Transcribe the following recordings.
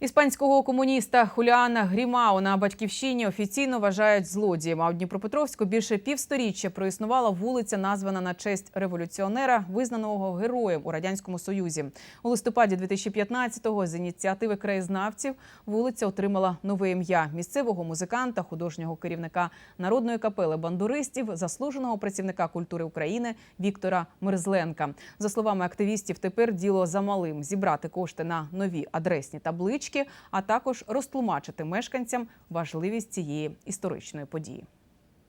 Іспанського комуніста Хуліана Грімау на батьківщині офіційно вважають злодієм. А в Дніпропетровську більше півсторіччя проіснувала вулиця, названа на честь революціонера, визнаного героєм у радянському союзі. У листопаді 2015-го з ініціативи краєзнавців вулиця отримала нове ім'я місцевого музиканта, художнього керівника народної капели бандуристів, заслуженого працівника культури України Віктора Мерзленка. За словами активістів, тепер діло за малим зібрати кошти на нові адресні таблички, а також розтлумачити мешканцям важливість цієї історичної події.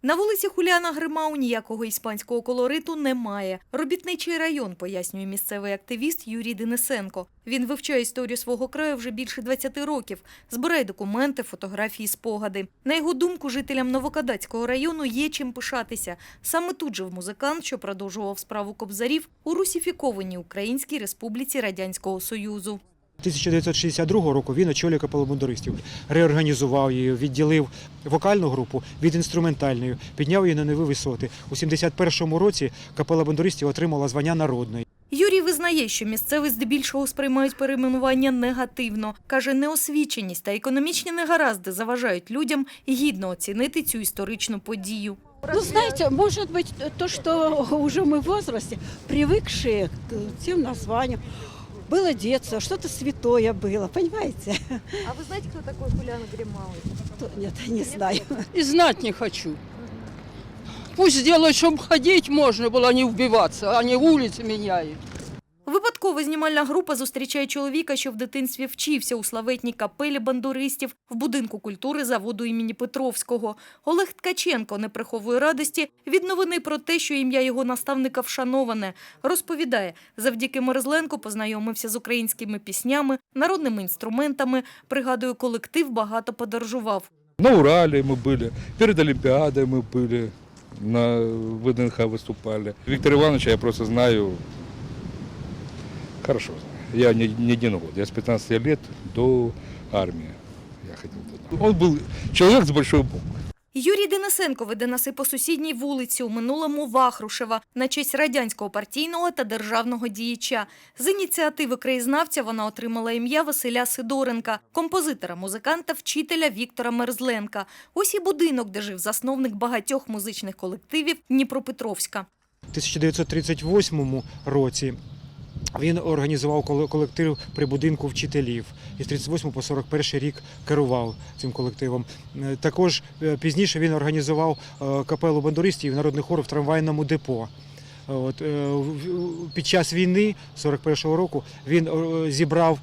На вулиці Хуліана Гримау ніякого іспанського колориту немає. Робітничий район, пояснює місцевий активіст Юрій Денисенко. Він вивчає історію свого краю вже більше 20 років, збирає документи, фотографії, спогади. На його думку, жителям Новокадацького району є чим пишатися. Саме тут жив музикант, що продовжував справу кобзарів у русифікованій Українській Республіці Радянського Союзу. 1962 року він очолює капелу бандуристів, реорганізував її, відділив вокальну групу від інструментальної, підняв її на нові висоти. У 71-му році капела бандуристів отримала звання народної. Юрій визнає, що місцеві здебільшого сприймають перейменування негативно. Каже, неосвіченість та економічні негаразди заважають людям гідно оцінити цю історичну подію. Ну, знаете, может быть, то, что уже мы в возрасте, привыкшие к тем названиям, было детство, что-то святое было, понимаете? А вы знаете, кто такой Хулиан Гримау? То- Нет, не знаю. И знать не хочу. Пусть сделают, чтобы ходить можно было, а не убиваться, а не улицы меняют. Випадково знімальна група зустрічає чоловіка, що в дитинстві вчився у славетній капелі бандуристів в будинку культури заводу імені Петровського. Олег Ткаченко не приховує радості від новини про те, що ім'я його наставника вшановане. Розповідає, завдяки Мерзленку познайомився з українськими піснями, народними інструментами. Пригадує, колектив багато подорожував. На Урале мы были, перед Олимпиадой мы были, на ВДНХ выступали. Виктора Ивановича я просто знаю хорошо. Я не, не один год, я с 15 лет до армии я ходил туда. Он был человек с большой буквы. Юрій Денисенко веде нас і по сусідній вулиці у минулому Вахрушева на честь радянського партійного та державного діяча. З ініціативи краєзнавця вона отримала ім'я Василя Сидоренка, композитора, музиканта, вчителя Віктора Мерзленка. Ось і будинок, де жив засновник багатьох музичних колективів Дніпропетровська. У 1938 році він організував коле- колектив при будинку вчителів. І з 38 по 41 рік керував цим колективом. Е, Також е, пізніше він організував е, капелу бандуристів і народний хор в трамвайному депо. От, під час війни 41-го року він зібрав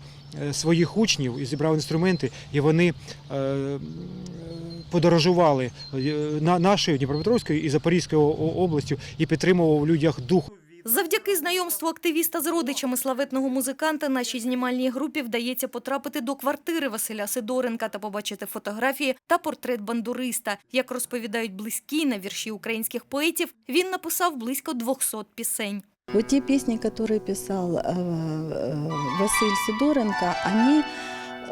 своїх учнів і зібрав інструменти, і вони подорожували на нашою Дніпропетровською і Запорізькою областю і підтримував в людях дух Завдяки знайомству активіста з родичами славетного музиканта нашій знімальній групі вдається потрапити до квартири Василя Сидоренка та побачити фотографії та портрет бандуриста. Як розповідають близькі на вірші українських поетів, він написав близько 200 пісень. Вот те песни, которые писал э, э, Василь Сидоренко, они, э,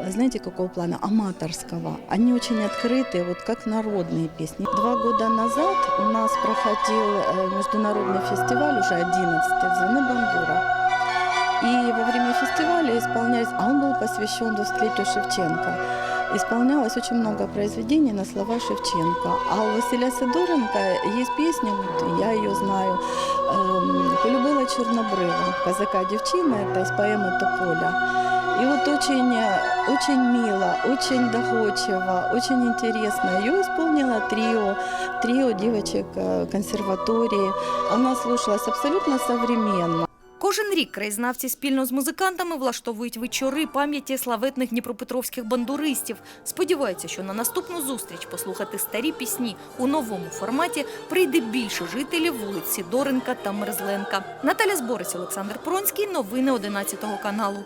знаете, какого плана? Аматорского. Они очень открытые, вот как народные песни. Два года назад у нас проходил э, международный фестиваль, уже 11-й, «Звоны Бандура». И во время фестиваля исполнялись, а он был посвящен 200-летию Шевченко. Исполнялось очень много произведений на слова Шевченко. А у Василия Сидоренко есть песня, вот я ее знаю, эм, «Полюбила Чорнобрива», «Казака девчина», это из поэмы «Тополя». И вот очень, э, очень мило, очень доходчиво, очень интересно. Ее исполнило трио, трио девочек э, консерватории. Она слушалась абсолютно современно. Кожен рік краєзнавці спільно з музикантами влаштовують вечори пам'яті славетних дніпропетровських бандуристів. Сподіваються, що на наступну зустріч послухати старі пісні у новому форматі прийде більше жителів вулиць Сідоренка та Мерзленка. Наталя Зборець, Олександр Пронський. Новини 11 каналу.